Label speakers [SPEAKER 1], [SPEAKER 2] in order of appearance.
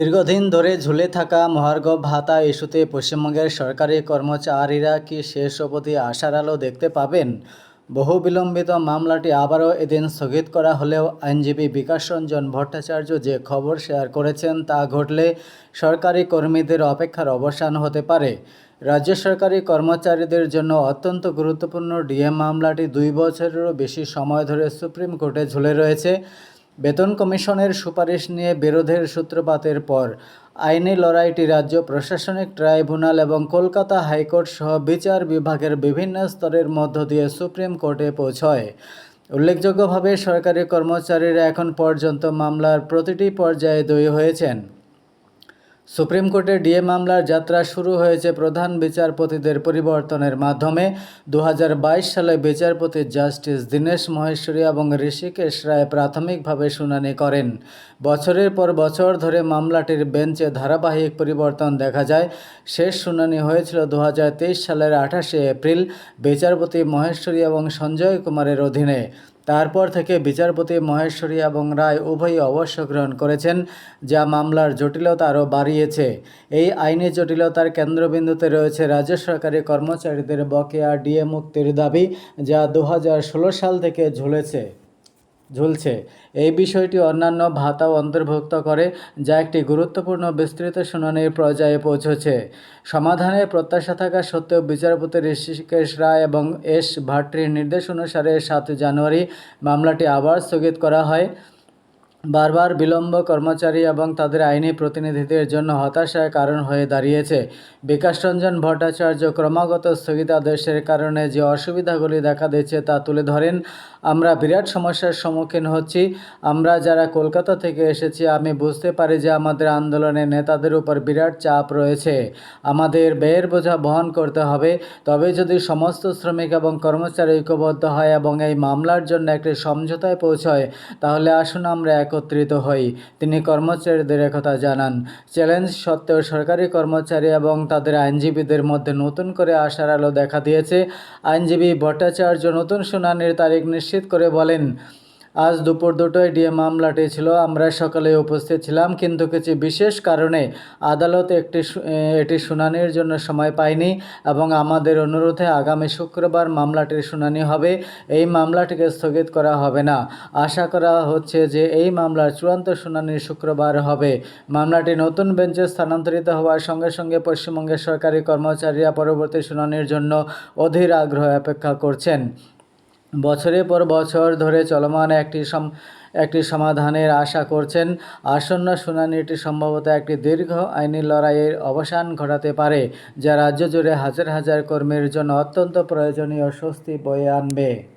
[SPEAKER 1] দীর্ঘদিন ধরে ঝুলে থাকা মহার্ঘ ভাতা ইস্যুতে পশ্চিমবঙ্গের সরকারি কর্মচারীরা কি শেষ অবধি আশার আলো দেখতে পাবেন? বহু বিলম্বিত মামলাটি আবারও এদিন স্থগিত করা হলেও আইনজীবী বিকাশ রঞ্জন ভট্টাচার্য যে খবর শেয়ার করেছেন তা ঘটলে সরকারি কর্মীদের অপেক্ষার অবসান হতে পারে। রাজ্য সরকারি কর্মচারীদের জন্য অত্যন্ত গুরুত্বপূর্ণ ডিএ মামলাটি দুই বছরেরও বেশি সময় ধরে সুপ্রিম কোর্টে ঝুলে রয়েছে। বেতন কমিশনের সুপারিশ নিয়ে বিরোধের সূত্রপাতের পর আইনি লড়াইটি রাজ্য প্রশাসনিক ট্রাইব্যুনাল এবং কলকাতা হাইকোর্ট সহ বিচার বিভাগের বিভিন্ন স্তরের মধ্য দিয়ে সুপ্রিম কোর্টে পৌঁছয়। উল্লেখযোগ্যভাবে সরকারি কর্মচারীরা এখন পর্যন্ত মামলার প্রতিটি পর্যায়ে দয়ী হয়েছেন। সুপ্রিম কোর্টে ডিএ মামলার যাত্রা শুরু হয়েছে প্রধান বিচারপতিদের পরিবর্তনের মাধ্যমে। দু হাজার বাইশ সালে বিচারপতি জাস্টিস দীনেশ মহেশ্বরী এবং ঋষিকেশ রায় প্রাথমিকভাবে শুনানি করেন। বছরের পর বছর ধরে মামলাটির বেঞ্চে ধারাবাহিক পরিবর্তন দেখা যায়। শেষ শুনানি হয়েছিল দু হাজার তেইশ সালের আঠাশে এপ্রিল। বিচারপতি মহেশ্বরী এবং সঞ্জয় কুমারের অধীনে। তারপর থেকে বিচারপতি মহেশ্বরী এবং রায় উভয়ই অবশ্য গ্রহণ করেছেন, যা মামলার জটিলতা আরও বাড়িয়েছে। এই আইনি জটিলতার কেন্দ্রবিন্দুতে রয়েছে রাজ্য সরকারি কর্মচারীদের বকেয়া ডিএ মুক্তির দাবি, যা দু হাজার ষোলো সাল থেকে ঝুলেছে। ঝুলছে। এই বিষয়টি অন্যান্য ভাতাও অন্তর্ভুক্ত করে, যা একটি গুরুত্বপূর্ণ বিস্তৃত শুনানির পর্যায়ে পৌঁছেছে। সমাধানের প্রত্যাশা থাকা সত্ত্বেও বিচারপতি ঋষিকেশ রায় এবং এস ভাট্রির নির্দেশ অনুসারে সাত জানুয়ারি মামলাটি আবার স্থগিত করা হয়। বারবার বিলম্ব কর্মচারী এবং তাদের আইনি প্রতিনিধিদের জন্য হতাশার কারণ হয়ে দাঁড়িয়েছে। বিকাশ রঞ্জন ভট্টাচার্য ক্রমাগত স্থগিতাদেশের কারণে যে অসুবিধাগুলি দেখা দিচ্ছে তা তুলে ধরেন, আমরা বিরাট সমস্যার সম্মুখীন হচ্ছি। আমরা যারা কলকাতা থেকে এসেছি, আমি বুঝতে পারি যে আমাদের আন্দোলনের নেতাদের উপর বিরাট চাপ রয়েছে। আমাদের ব্যয়ের বোঝা বহন করতে হবে। তবে যদি সমস্ত শ্রমিক এবং কর্মচারী ঐক্যবদ্ধ হয় এবং এই মামলার জন্য একটি সমঝোতায় পৌঁছয়, তাহলে আসুন আমরা একত্রিত হই। তিনি কর্মচারীদের একথা জানান। চ্যালেঞ্জ সত্ত্বেও সরকারি কর্মচারী এবং তাদের আইনজীবীদের মধ্যে নতুন করে আশার আলো দেখা দিয়েছে। আইনজীবী ভট্টাচার্য নতুন শুনানির তারিখ নিশ্চিত করে বলেন আজ দুপুর দুটোয় ডিএ মামলাটি ছিল আমরা সকালে উপস্থিত ছিলাম, কিন্তু কিছু বিশেষ কারণে আদালত একটি এটি শুনানির জন্য সময় পায়নি এবং আমাদের অনুরোধে আগামী শুক্রবার মামলাটির শুনানি হবে। এই মামলাটিকে স্থগিত করা হবে না। আশা করা হচ্ছে যে এই মামলার চূড়ান্ত শুনানি শুক্রবার হবে। মামলাটি নতুন বেঞ্চে স্থানান্তরিত হওয়ার সঙ্গে সঙ্গে পশ্চিমবঙ্গের সরকারি কর্মচারীরা পরবর্তী শুনানির জন্য অধীর আগ্রহে অপেক্ষা করছেন। বছরের পর বছর ধরে চলমান একটি সম, একটি সমাধানের আশা করছেন, আসন্ন শুনানিটি সম্ভবত একটি দীর্ঘ আইনি লড়াইয়ের অবসান ঘটাতে পারে, যা রাজ্য জুড়ে হাজার হাজার কর্মীর জন্য অত্যন্ত প্রয়োজনীয় স্বস্তি বয়ে আনবে।